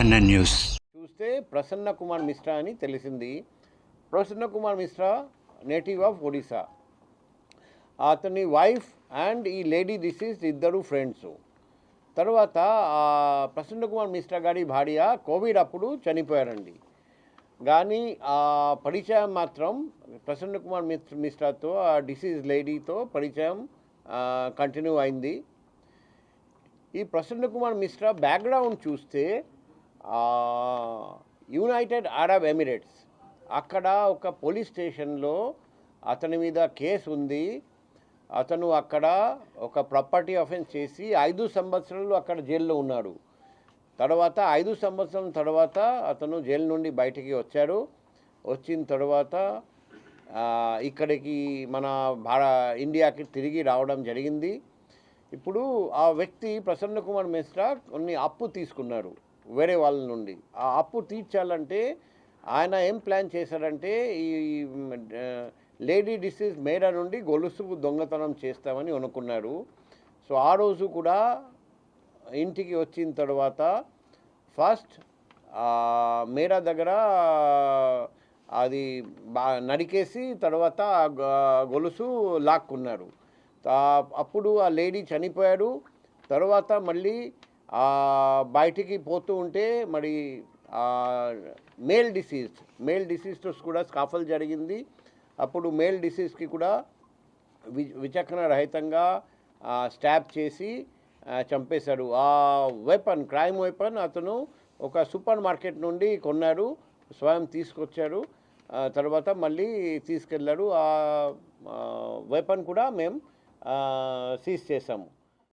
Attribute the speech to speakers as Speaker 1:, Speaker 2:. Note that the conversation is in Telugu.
Speaker 1: NN news.
Speaker 2: చూస్తే ప్రసన్న కుమార్ మిశ్రా అని తెలిసింది. Prasanna Kumar Mishra native of Odisha. అతని వైఫ్ అండ్ ఈ లేడీ డిసీజ్ ఇద్దరు ఫ్రెండ్స్ తర్వాత ప్రసన్న కుమార్ మిశ్రా గారి భార్య కోవిడ్ అప్పుడు చనిపోయారండి. కానీ ఆ పరిచయం మాత్రం ప్రసన్న కుమార్ మిశ్ర మిశ్రాతో ఆ డిసీజ్ లేడీతో పరిచయం కంటిన్యూ అయింది. ఈ ప్రసన్న కుమార్ మిశ్రా బ్యాక్గ్రౌండ్ చూస్తే యునైటెడ్ అరబ్ ఎమిరేట్స్. అక్కడ ఒక పోలీస్ స్టేషన్లో అతని మీద కేసు ఉంది. అతను అక్కడ ఒక ప్రాపర్టీ అఫెన్స్ చేసి ఐదు సంవత్సరాలు అక్కడ జైల్లో ఉన్నాడు. తర్వాత ఐదు సంవత్సరం తర్వాత అతను జైలు నుండి బయటికి వచ్చాడు. వచ్చిన తర్వాత ఇక్కడికి మన భార ఇండియాకి తిరిగి రావడం జరిగింది. ఇప్పుడు ఆ వ్యక్తి ప్రసన్న కుమార్ మిశ్రా కొన్ని అప్పు తీసుకున్నారు. వేరే వాళ్ళ నుండి. ఆ అప్పు తీర్చాలంటే ఆయన ఏం ప్లాన్ చేశారంటే ఈ లేడీ డిసీజ్ మేడా నుండి గొలుసు దొంగతనం చేస్తామని అనుకున్నారు సో ఆ రోజు కూడా ఇంటికి వచ్చిన తర్వాత ఫస్ట్ మేడా దగ్గర అది నరికేసి తర్వాత గొలుసు లాక్కున్నారు. అప్పుడు ఆ లేడీ చనిపోయాడు. తర్వాత మళ్ళీ బయటికి పోతూ ఉంటే మరి మేల్ డిసీజ్ మేల్ డిసీజ్తో కూడా స్కాఫల్ జరిగింది. అప్పుడు మేల్ డిసీజ్కి కూడా వి విచక్షణ రహితంగా స్టాప్ చేసి చంపేశారు చంపేశాడు. ఆ వెపన్ క్రైమ్ వెపన్ అతను ఒక సూపర్ మార్కెట్ నుండి కొన్నాడు స్వయం తీసుకొచ్చాడు తర్వాత మళ్ళీ తీసుకెళ్ళారు ఆ వెపన్ కూడా మేము సీజ్ చేసాము